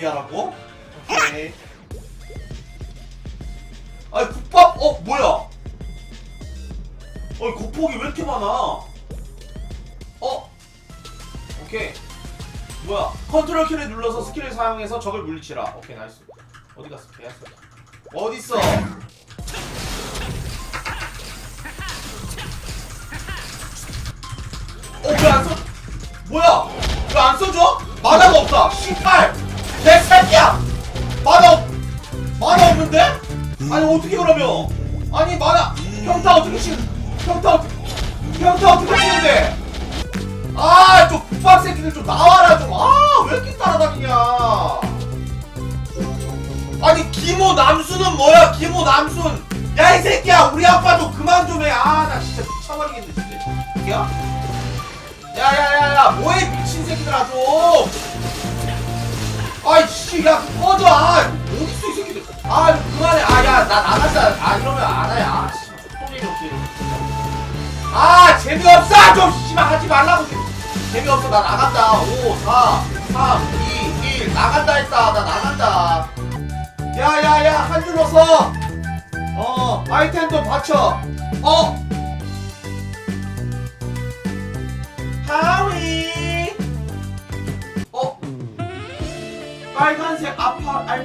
하라고? 오케이. 아니 국밥 어 뭐야? 어이 고폭이 왜 이렇게 많아? 어? 오케이. 뭐야? 컨트롤 키를 눌러서 스킬을 사용해서 적을 물리치라. 오케이 나이스. 어디 갔어? 개였어. 어디 있어? 어왜안 써? 뭐야? 왜 안 써줘? 만화가 없다. 씨발. 내 새끼야. 만화 없. 만화 없는데? 아니 어떻게 그러면? 아니 만화 평타 어떻게 치? 평타 어떻게? 평타 어떻게 치는데? 아좀 국밥 새끼들 좀 나와라 좀. 아 왜 이렇게 따라다니냐? 아니 기모 남순은 뭐야? 기모 남순. 야 이 새끼야 우리 아빠 좀 그만 좀 해. 아 나 진짜 미쳐버리겠네 진짜. 새끼야? 야 야 야 야 뭐해 미친 새끼들아 좀. 야 꺼져. 아 어딨어 이 새끼들 아 그만해. 아 야 나 나간다. 아 이러면 아 씨, 똥일이 없지 아 재미없어. 좀 씨발 하지 말라고. 재미없어. 나 나간다. 5 4 3 2 1 나간다 했다. 나 나간다. 야 야 야. 한 줄로 서어. 아이템도 받쳐. 어 Fragrance, I, I